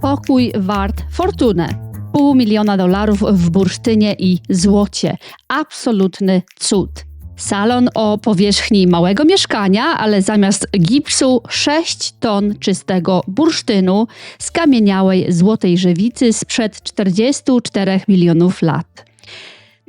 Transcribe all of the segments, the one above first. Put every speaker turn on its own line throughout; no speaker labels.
Pokój wart fortunę. Pół miliona dolarów w bursztynie i złocie. Absolutny cud. Salon o powierzchni małego mieszkania, ale zamiast gipsu 6 ton czystego bursztynu skamieniałej złotej żywicy sprzed 44 milionów lat.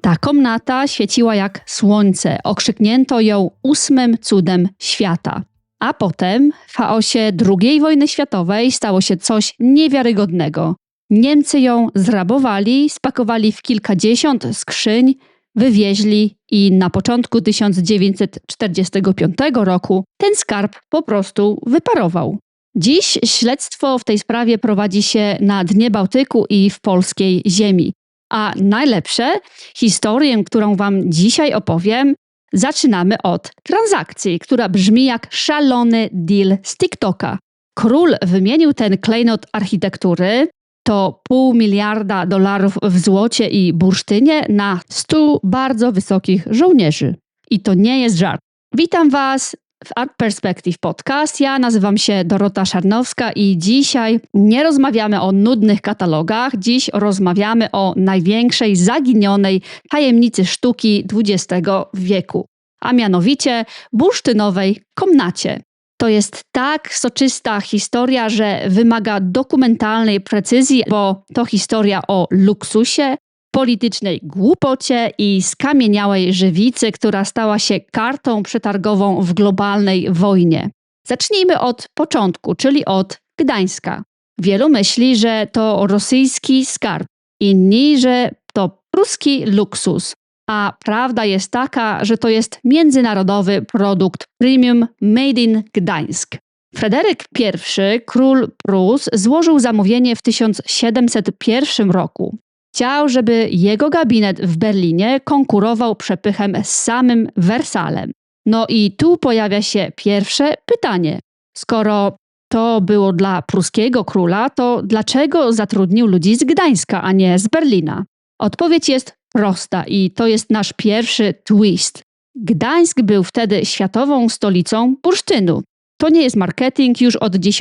Ta komnata świeciła jak słońce, okrzyknięto ją ósmym cudem świata. A potem, w chaosie II wojny światowej, stało się coś niewiarygodnego. Niemcy ją zrabowali, spakowali w kilkadziesiąt skrzyń, wywieźli i na początku 1945 roku ten skarb po prostu wyparował. Dziś śledztwo w tej sprawie prowadzi się na dnie Bałtyku i w polskiej ziemi. A najlepsze, historię, którą Wam dzisiaj opowiem, zaczynamy od transakcji, która brzmi jak szalony deal z TikToka. Król wymienił ten klejnot architektury, to pół miliarda dolarów w złocie i bursztynie na stu bardzo wysokich żołnierzy. I to nie jest żart. Witam Was w Art Perspective Podcast. Ja nazywam się Dorota Szarnowska i dzisiaj nie rozmawiamy o nudnych katalogach. Dziś rozmawiamy o największej zaginionej tajemnicy sztuki XX wieku, a mianowicie bursztynowej komnacie. To jest tak soczysta historia, że wymaga dokumentalnej precyzji, bo to historia o luksusie, politycznej głupocie i skamieniałej żywicy, która stała się kartą przetargową w globalnej wojnie. Zacznijmy od początku, czyli od Gdańska. Wielu myśli, że to rosyjski skarb, inni, że to pruski luksus. A prawda jest taka, że to jest międzynarodowy produkt premium made in Gdańsk. Fryderyk I, król Prus, złożył zamówienie w 1701 roku. Chciał, żeby jego gabinet w Berlinie konkurował przepychem z samym Wersalem. No i tu pojawia się pierwsze pytanie. Skoro to było dla pruskiego króla, to dlaczego zatrudnił ludzi z Gdańska, a nie z Berlina? Odpowiedź jest prosta i to jest nasz pierwszy twist. Gdańsk był wtedy światową stolicą bursztynu. To nie jest marketing, już od X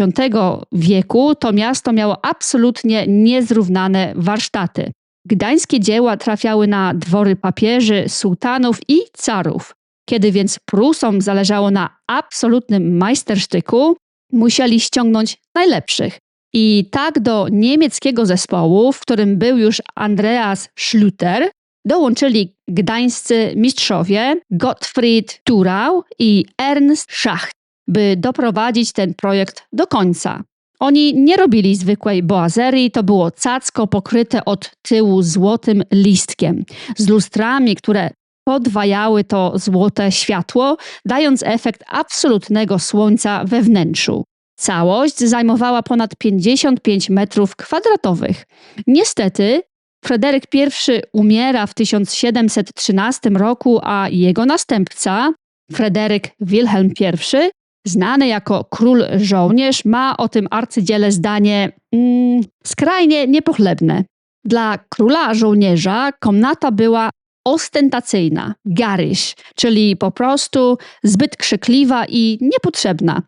wieku to miasto miało absolutnie niezrównane warsztaty. Gdańskie dzieła trafiały na dwory papieży, sułtanów i carów. Kiedy więc Prusom zależało na absolutnym majstersztyku, musieli ściągnąć najlepszych. I tak do niemieckiego zespołu, w którym był już Andreas Schlüter, dołączyli gdańscy mistrzowie Gottfried Thurau i Ernst Schacht, by doprowadzić ten projekt do końca. Oni nie robili zwykłej boazerii, to było cacko pokryte od tyłu złotym listkiem, z lustrami, które podwajały to złote światło, dając efekt absolutnego słońca we wnętrzu. Całość zajmowała ponad 55 metrów kwadratowych. Niestety, Fryderyk I umiera w 1713 roku, a jego następca, Fryderyk Wilhelm I, znany jako król żołnierz, ma o tym arcydziele zdanie mm, skrajnie niepochlebne. Dla króla żołnierza komnata była ostentacyjna, garish, czyli po prostu zbyt krzykliwa i niepotrzebna.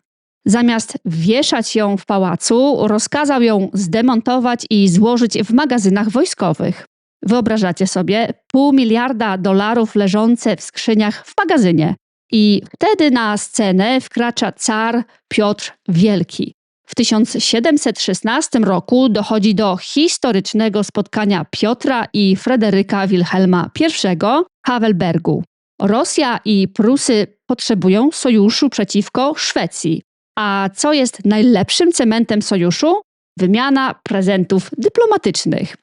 Zamiast wieszać ją w pałacu, rozkazał ją zdemontować i złożyć w magazynach wojskowych. Wyobrażacie sobie pół miliarda dolarów leżące w skrzyniach w magazynie. I wtedy na scenę wkracza car Piotr Wielki. W 1716 roku dochodzi do historycznego spotkania Piotra i Fryderyka Wilhelma I Havelbergu. Rosja i Prusy potrzebują sojuszu przeciwko Szwecji. A co jest najlepszym cementem sojuszu? Wymiana prezentów dyplomatycznych.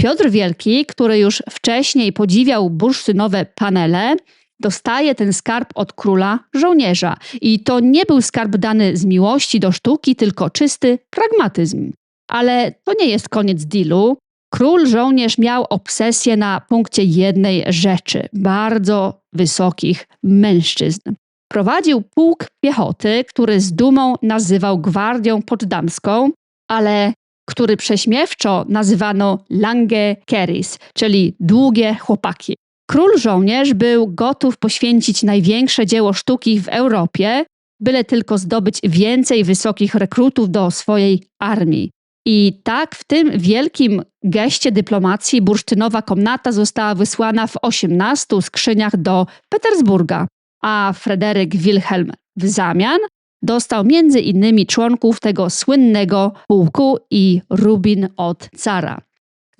Piotr Wielki, który już wcześniej podziwiał bursztynowe panele, dostaje ten skarb od króla żołnierza. I to nie był skarb dany z miłości do sztuki, tylko czysty pragmatyzm. Ale to nie jest koniec dealu. Król żołnierz miał obsesję na punkcie jednej rzeczy bardzo wysokich mężczyzn. Prowadził pułk piechoty, który z dumą nazywał Gwardią Poddamską, ale który prześmiewczo nazywano Lange Keris, czyli długie chłopaki. Król żołnierz był gotów poświęcić największe dzieło sztuki w Europie, byle tylko zdobyć więcej wysokich rekrutów do swojej armii. I tak w tym wielkim geście dyplomacji bursztynowa komnata została wysłana w 18 skrzyniach do Petersburga, a Fryderyk Wilhelm w zamian dostał między innymi członków tego słynnego pułku i rubin od cara.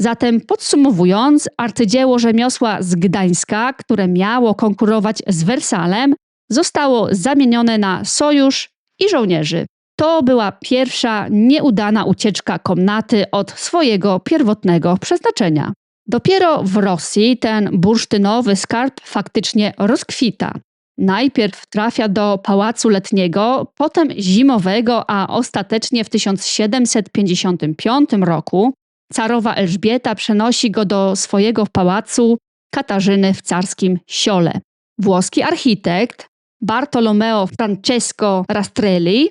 Zatem podsumowując, arcydzieło rzemiosła z Gdańska, które miało konkurować z Wersalem, zostało zamienione na sojusz i żołnierzy. To była pierwsza nieudana ucieczka komnaty od swojego pierwotnego przeznaczenia. Dopiero w Rosji ten bursztynowy skarb faktycznie rozkwita. Najpierw trafia do pałacu letniego, potem zimowego, a ostatecznie w 1755 roku carowa Elżbieta przenosi go do swojego pałacu Katarzyny w carskim Siole. Włoski architekt Bartolomeo Francesco Rastrelli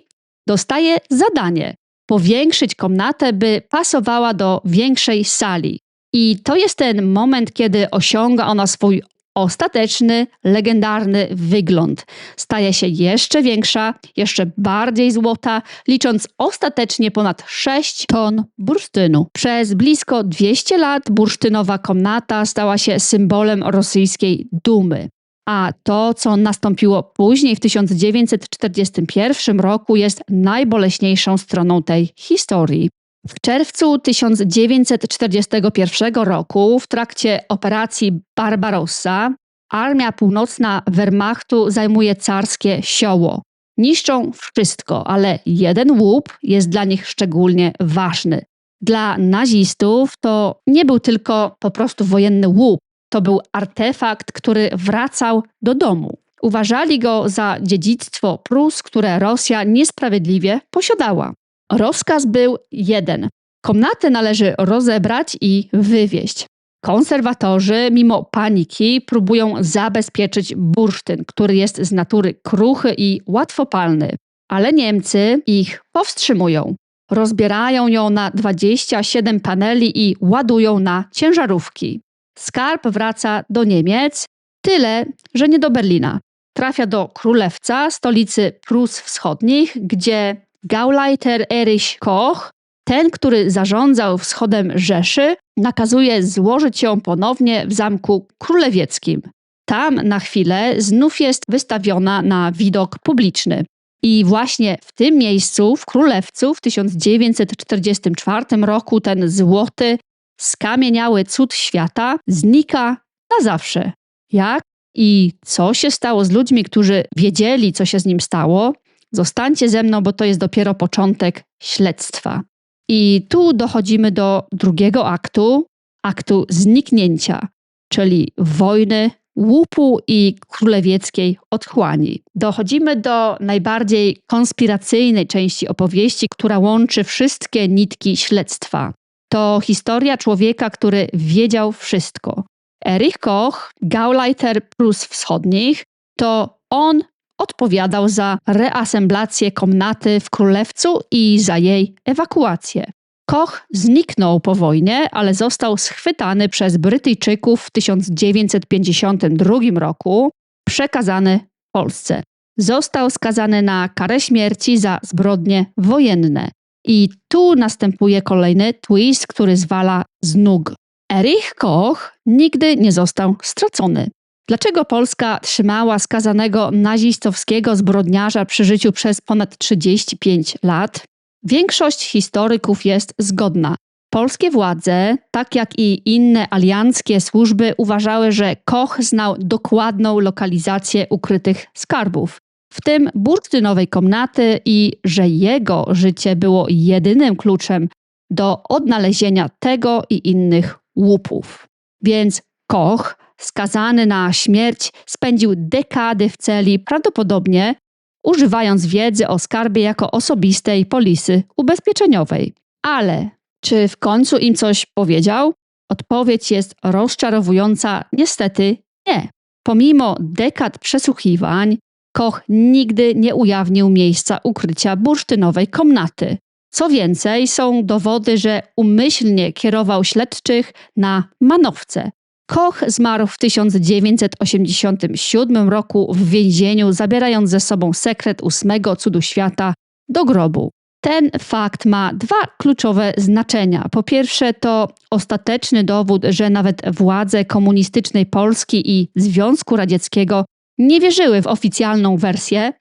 dostaje zadanie powiększyć komnatę, by pasowała do większej sali. I to jest ten moment, kiedy osiąga ona swój ostateczny, legendarny wygląd. Staje się jeszcze większa, jeszcze bardziej złota, licząc ostatecznie ponad 6 ton bursztynu. Przez blisko 200 lat bursztynowa komnata stała się symbolem rosyjskiej dumy. A to, co nastąpiło później w 1941 roku, jest najboleśniejszą stroną tej historii. W czerwcu 1941 roku, w trakcie operacji Barbarossa, Armia Północna Wehrmachtu zajmuje carskie sioło. Niszczą wszystko, ale jeden łup jest dla nich szczególnie ważny. Dla nazistów to nie był tylko po prostu wojenny łup, to był artefakt, który wracał do domu. Uważali go za dziedzictwo Prus, które Rosja niesprawiedliwie posiadała. Rozkaz był jeden. Komnaty należy rozebrać i wywieźć. Konserwatorzy, mimo paniki, próbują zabezpieczyć bursztyn, który jest z natury kruchy i łatwopalny. Ale Niemcy ich powstrzymują. Rozbierają ją na 27 paneli i ładują na ciężarówki. Skarb wraca do Niemiec, tyle, że nie do Berlina. Trafia do Królewca, stolicy Prus Wschodnich, gdzie Gauleiter Erich Koch, ten, który zarządzał wschodem Rzeszy, nakazuje złożyć ją ponownie w zamku królewieckim. Tam na chwilę znów jest wystawiona na widok publiczny. I właśnie w tym miejscu, w Królewcu, w 1944 roku, ten złoty, skamieniały cud świata znika na zawsze. Jak i co się stało z ludźmi, którzy wiedzieli, co się z nim stało? Zostańcie ze mną, bo to jest dopiero początek śledztwa. I tu dochodzimy do drugiego aktu, aktu zniknięcia, czyli wojny, łupu i królewieckiej otchłani. Dochodzimy do najbardziej konspiracyjnej części opowieści, która łączy wszystkie nitki śledztwa. To historia człowieka, który wiedział wszystko. Erich Koch, Gauleiter Prus Wschodnich, to on odpowiadał za reasemblację komnaty w Królewcu i za jej ewakuację. Koch zniknął po wojnie, ale został schwytany przez Brytyjczyków w 1952 roku, przekazany Polsce. Został skazany na karę śmierci za zbrodnie wojenne. I tu następuje kolejny twist, który zwala z nóg. Erich Koch nigdy nie został stracony. Dlaczego Polska trzymała skazanego nazistowskiego zbrodniarza przy życiu przez ponad 35 lat? Większość historyków jest zgodna. Polskie władze, tak jak i inne alianckie służby, uważały, że Koch znał dokładną lokalizację ukrytych skarbów, w tym bursztynowej komnaty, i że jego życie było jedynym kluczem do odnalezienia tego i innych łupów. Więc Koch skazany na śmierć, spędził dekady w celi, prawdopodobnie używając wiedzy o skarbie jako osobistej polisy ubezpieczeniowej. Ale czy w końcu im coś powiedział? Odpowiedź jest rozczarowująca, niestety nie. Pomimo dekad przesłuchiwań, Koch nigdy nie ujawnił miejsca ukrycia bursztynowej komnaty. Co więcej, są dowody, że umyślnie kierował śledczych na manowce. Koch zmarł w 1987 roku w więzieniu, zabierając ze sobą sekret ósmego cudu świata do grobu. Ten fakt ma dwa kluczowe znaczenia. Po pierwsze, to ostateczny dowód, że nawet władze komunistycznej Polski i Związku Radzieckiego nie wierzyły w oficjalną wersję,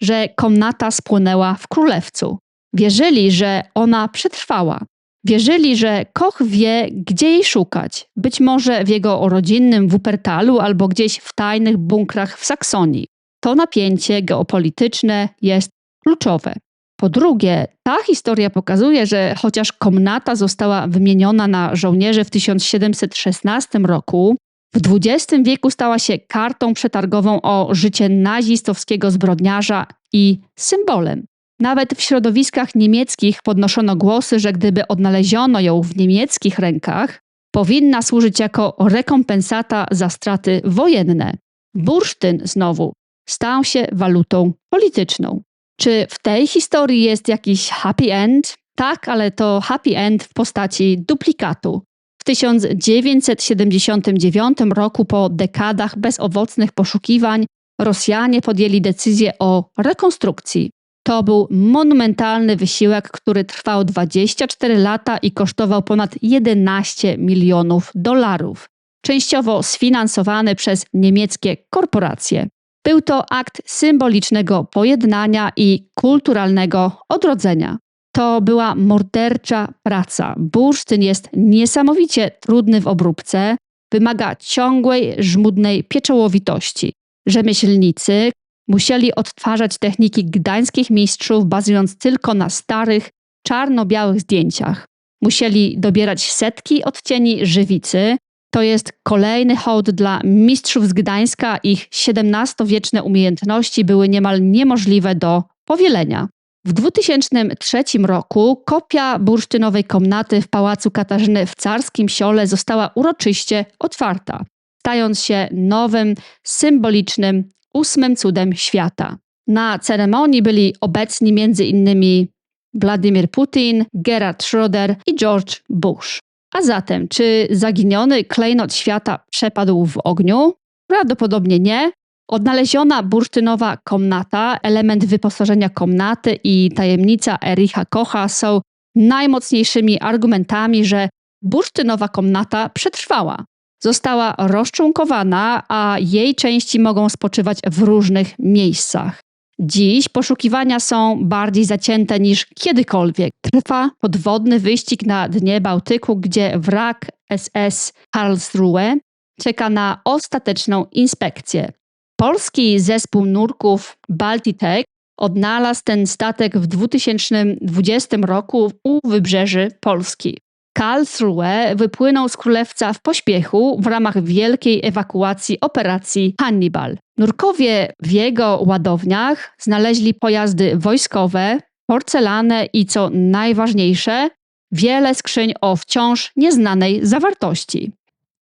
że komnata spłonęła w królewcu. Wierzyli, że ona przetrwała. Wierzyli, że Koch wie, gdzie jej szukać. Być może w jego rodzinnym Wuppertalu albo gdzieś w tajnych bunkrach w Saksonii. To napięcie geopolityczne jest kluczowe. Po drugie, ta historia pokazuje, że chociaż komnata została wymieniona na żołnierzy w 1716 roku, w XX wieku stała się kartą przetargową o życie nazistowskiego zbrodniarza i symbolem. Nawet w środowiskach niemieckich podnoszono głosy, że gdyby odnaleziono ją w niemieckich rękach, powinna służyć jako rekompensata za straty wojenne. Bursztyn znowu stał się walutą polityczną. Czy w tej historii jest jakiś happy end? Tak, ale to happy end w postaci duplikatu. W 1979 roku, po dekadach bezowocnych poszukiwań, Rosjanie podjęli decyzję o rekonstrukcji. To był monumentalny wysiłek, który trwał 24 lata i kosztował ponad 11 milionów dolarów, częściowo sfinansowany przez niemieckie korporacje. Był to akt symbolicznego pojednania i kulturalnego odrodzenia. To była mordercza praca. Bursztyn jest niesamowicie trudny w obróbce, wymaga ciągłej, żmudnej pieczołowitości. Rzemieślnicy musieli odtwarzać techniki gdańskich mistrzów, bazując tylko na starych, czarno-białych zdjęciach. Musieli dobierać setki odcieni żywicy, to jest kolejny hołd dla mistrzów z Gdańska. Ich XVII-wieczne umiejętności były niemal niemożliwe do powielenia. W 2003 roku kopia bursztynowej komnaty w Pałacu Katarzyny w Carskim Siole została uroczyście otwarta, stając się nowym, symbolicznym, ósmym cudem świata. Na ceremonii byli obecni m.in. Władimir Putin, Gerhard Schröder i George Bush. A zatem, czy zaginiony klejnot świata przepadł w ogniu? Prawdopodobnie nie. Odnaleziona bursztynowa komnata, element wyposażenia komnaty i tajemnica Ericha Kocha są najmocniejszymi argumentami, że bursztynowa komnata przetrwała. Została rozczłonkowana, a jej części mogą spoczywać w różnych miejscach. Dziś poszukiwania są bardziej zacięte niż kiedykolwiek. Trwa podwodny wyścig na dnie Bałtyku, gdzie wrak SS Karlsruhe czeka na ostateczną inspekcję. Polski zespół nurków Baltitech odnalazł ten statek w 2020 roku u wybrzeży Polski. Karlsruhe wypłynął z Królewca w pośpiechu w ramach wielkiej ewakuacji operacji Hannibal. Nurkowie w jego ładowniach znaleźli pojazdy wojskowe, porcelanę i co najważniejsze, wiele skrzyń o wciąż nieznanej zawartości.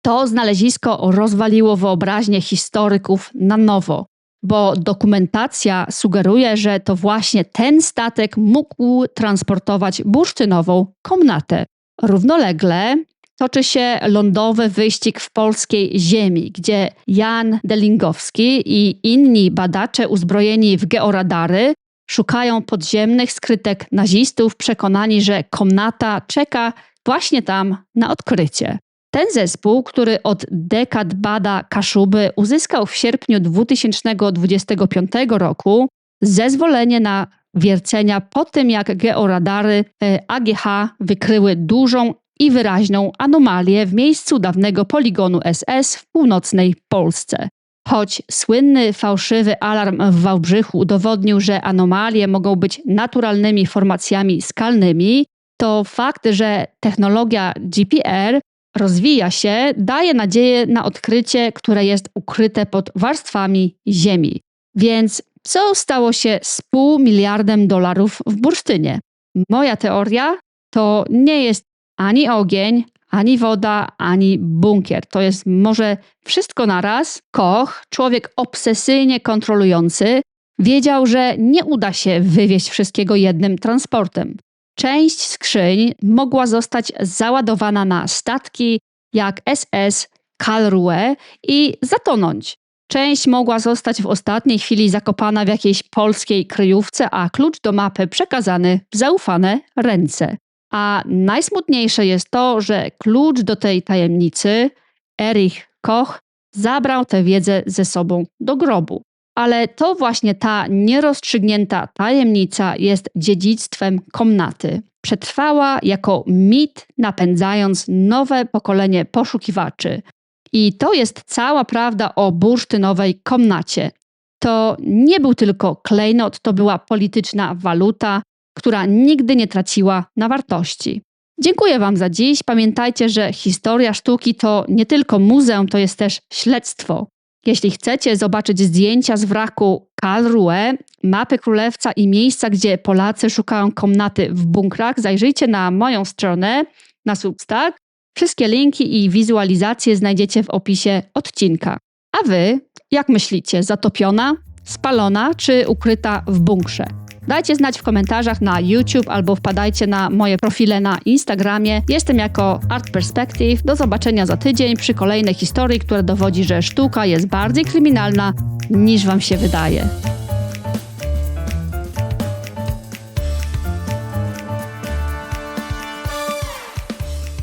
To znalezisko rozwaliło wyobraźnię historyków na nowo, bo dokumentacja sugeruje, że to właśnie ten statek mógł transportować bursztynową komnatę. Równolegle toczy się lądowy wyścig w polskiej ziemi, gdzie Jan Delingowski i inni badacze uzbrojeni w georadary szukają podziemnych skrytek nazistów, przekonani, że komnata czeka właśnie tam na odkrycie. Ten zespół, który od dekad bada Kaszuby, uzyskał w sierpniu 2025 roku zezwolenie na wiercenia po tym, jak georadary e, AGH wykryły dużą i wyraźną anomalię w miejscu dawnego poligonu SS w północnej Polsce. Choć słynny fałszywy alarm w Wałbrzychu udowodnił, że anomalie mogą być naturalnymi formacjami skalnymi, to fakt, że technologia GPR rozwija się, daje nadzieję na odkrycie, które jest ukryte pod warstwami Ziemi. Więc co stało się z pół miliardem dolarów w bursztynie? Moja teoria to nie jest ani ogień, ani woda, ani bunkier. To jest może wszystko naraz. Koch, człowiek obsesyjnie kontrolujący, wiedział, że nie uda się wywieźć wszystkiego jednym transportem. Część skrzyń mogła zostać załadowana na statki jak SS Karlsruhe i zatonąć. Część mogła zostać w ostatniej chwili zakopana w jakiejś polskiej kryjówce, a klucz do mapy przekazany w zaufane ręce. A najsmutniejsze jest to, że klucz do tej tajemnicy Erich Koch zabrał tę wiedzę ze sobą do grobu. Ale to właśnie ta nierozstrzygnięta tajemnica jest dziedzictwem komnaty. Przetrwała jako mit, napędzając nowe pokolenie poszukiwaczy. I to jest cała prawda o bursztynowej komnacie. To nie był tylko klejnot, to była polityczna waluta, która nigdy nie traciła na wartości. Dziękuję Wam za dziś. Pamiętajcie, że historia sztuki to nie tylko muzeum, to jest też śledztwo. Jeśli chcecie zobaczyć zdjęcia z wraku Karlsruhe, mapy królewca i miejsca, gdzie Polacy szukają komnaty w bunkrach, zajrzyjcie na moją stronę na Substack. Wszystkie linki i wizualizacje znajdziecie w opisie odcinka. A Wy, jak myślicie, zatopiona, spalona czy ukryta w bunkrze? Dajcie znać w komentarzach na YouTube albo wpadajcie na moje profile na Instagramie. Jestem jako Art Perspective. Do zobaczenia za tydzień przy kolejnej historii, która dowodzi, że sztuka jest bardziej kryminalna niż Wam się wydaje.